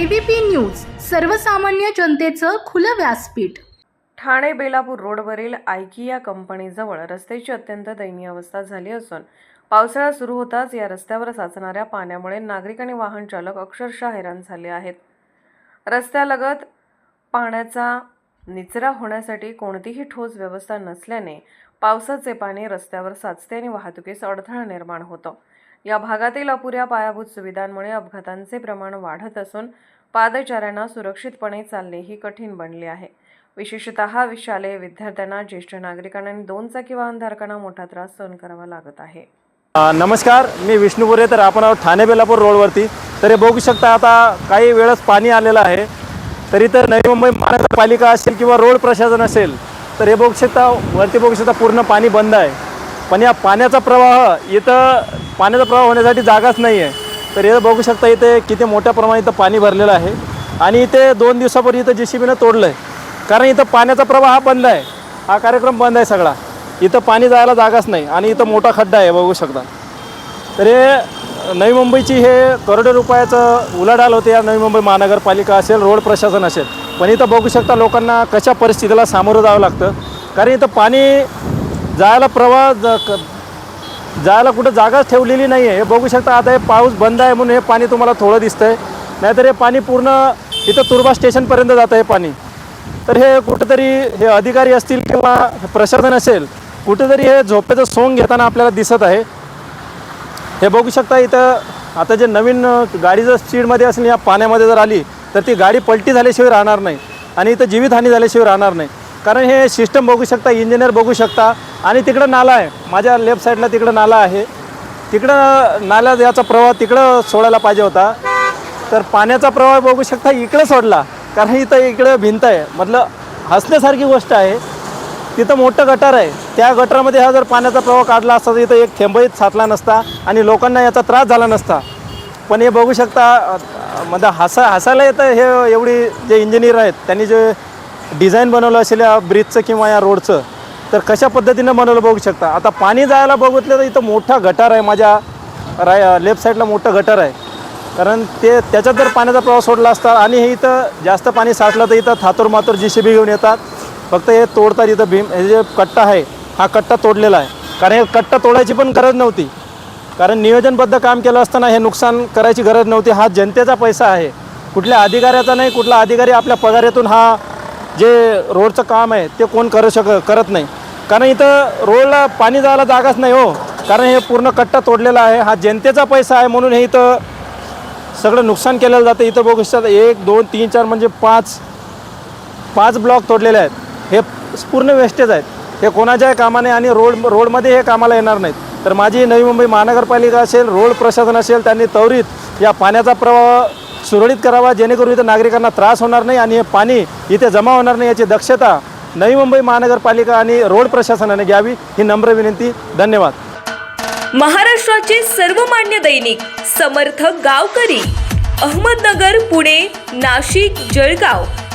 ABP news सर्वसामान्य जनतेचं खुलं व्यासपीठ. ठाणे बेलापूर रोडवरील आयकिया कंपनीजवळ रस्त्याची अत्यंत दयनीय अवस्था झाली असून पावसाळा सुरू होताच या रस्त्यावर साचणाऱ्या पाण्यामुळे नागरिक आणि वाहन चालक अक्षरशः हैराण झाले आहेत. रस्त्यालगत पाण्याचा निचरा होण्यासाठी कोणतीही ठोस व्यवस्था नसल्याने पावसाचे पाणी रस्त्यावर साचते आणि वाहतुकीस अडथळा निर्माण होतो. या भागातील अपुऱ्या पायाभूत सुविधांमुळे अपघातांचे प्रमाण वाढत असून पादचाऱ्यांना सुरक्षितपणे चालणेही कठीण बनले आहे. विशेषतः शालेय विद्यार्थ्यांना ज्येष्ठ नागरिकांना आणि दोन चाकी वाहनधारकांना मोठा त्रास सहन करावा लागत आहे. नमस्कार मी विष्णुपुरे तर आपण आहोत ठाणे बेलापूर रोडवरती. तर हे बघू शकता आता काही वेळच पाणी आलेलं आहे. तरी तर नवी मुंबई महानगरपालिका असेल किंवा रोड प्रशासन असेल तर हे बघू शकता वरती बघू शकता पूर्ण पाणी बंद आहे. पण या पाण्याचा प्रवाह इथं पाण्याचा प्रवाह होण्यासाठी जागाच नाही आहे तर हे बघू शकता इथे किती मोठ्या प्रमाणात इथं पाणी भरलेलं आहे. आणि इथे दोन दिवसापूर्वी इथं जे सी बीनं तोडलं आहे कारण इथं पाण्याचा प्रवाह हा बंद आहे. हा कार्यक्रम बंद आहे सगळा. इथं पाणी जायला जागाच नाही. आणि इथं मोठा खड्डा आहे बघू शकता. तर हे नवी मुंबईची हे करोडो रुपयाचं उलाढाल होते या नवी मुंबई महानगरपालिका असेल रोड प्रशासन असेल. पण इथं बघू शकता लोकांना कशा परिस्थितीला सामोरं जावं लागतं. कारण इथं पाणी जायला प्रवाह ज क जायला कुठं जागाच ठेवलेली नाही आहे हे बघू शकता आता हे पाऊस बंद आहे म्हणून हे पाणी तुम्हाला थोडं दिसतं आहे नाहीतर हे पाणी पूर्ण इथं तुर्बा स्टेशनपर्यंत जातं हे पाणी. तर हे कुठंतरी हे अधिकारी असतील किंवा प्रशासन असेल कुठेतरी हे झोपेचं सोंग घेताना आपल्याला दिसत आहे. हे बघू शकता इथं आता जे नवीन गाडी जर स्पीडमध्ये असेल या पाण्यामध्ये जर आली तर ती गाडी पलटी झाल्याशिवाय राहणार नाही. आणि इथं जीवितहानी झाल्याशिवाय राहणार नाही. कारण हे सिस्टम बघू शकता इंजिनियर बघू शकता. आणि तिकडं नाला आहे. माझ्या लेफ्ट साईडला तिकडं नाला आहे. तिकडं नाल्या याचा प्रवाह तिकडं सोडायला पाहिजे होता. तर पाण्याचा प्रवाह बघू शकता इकडं सोडला. कारण इथं इकडं भिंत आहे. म्हटलं हसण्यासारखी गोष्ट आहे. तिथं मोठं गटार आहे. त्या गटारामध्ये हा जर पाण्याचा प्रवाह काढला असता तर इथं एक थेंबही साचला नसता आणि लोकांना याचा त्रास झाला नसता. पण हे बघू शकता म्हणजे हसा हसायला येतं हे एवढी जे इंजिनियर आहेत त्यांनी जे डिझाईन बनवलं असेल या ब्रिजचं किंवा या रोडचं तर कशा पद्धतीनं बनवलं बघू शकता. आता पाणी जायला बघितलं तर इथं मोठा गटार आहे माझ्या राय लेफ्ट साईडला मोठं गटार आहे. कारण ते त्याच्यात जर पाण्याचा प्रवाह सोडला असता आणि हे इथं जास्त पाणी साचलं तर इथं थातूर मातूर जी सी बी घेऊन येतात. फक्त हे तोडतात इथं भीम हे जे कट्टा आहे हा कट्टा तोडलेला आहे. कारण हे कट्टा तोडायची पण गरज नव्हती. कारण नियोजनबद्ध काम केलं असताना हे नुकसान करायची गरज नव्हती. हा जनतेचा पैसा आहे. कुठल्या अधिकाऱ्याचा नाही कुठला अधिकारी आपल्या पगारातून हा जे रोडचं काम आहे ते कोण करू शक करत नाही. कारण इथं रोडला पाणी जायला जागाच नाही हो. कारण हे पूर्ण कट्टा तोडलेला आहे. हा जनतेचा पैसा आहे म्हणून हे इथं सगळं नुकसान केलेलं जातं. इथं बघू शकतात एक दोन तीन चार म्हणजे पाच पाच ब्लॉक तोडलेले आहेत. हे पूर्ण वेस्टेज आहेत. हे कोणाच्याही कामाने आणि रोड रोडमध्ये हे कामाला येणार नाहीत. तर माझी नवी मुंबई महानगरपालिका असेल रोड प्रशासन असेल त्यांनी त्वरित या पाण्याचा प्रवाह सुरळीत करावा जेणेकरून इथं नागरिकांना त्रास होणार नाही आणि हे पाणी इथे जमा होणार नाही याची दक्षता नवी मुंबई महानगरपालिका आणि रोड प्रशासनाने घ्यावी ही नम्र विनंती. धन्यवाद. महाराष्ट्राचे सर्वमान्य दैनिक समर्थ गावकरी अहमदनगर पुणे नाशिक जळगाव.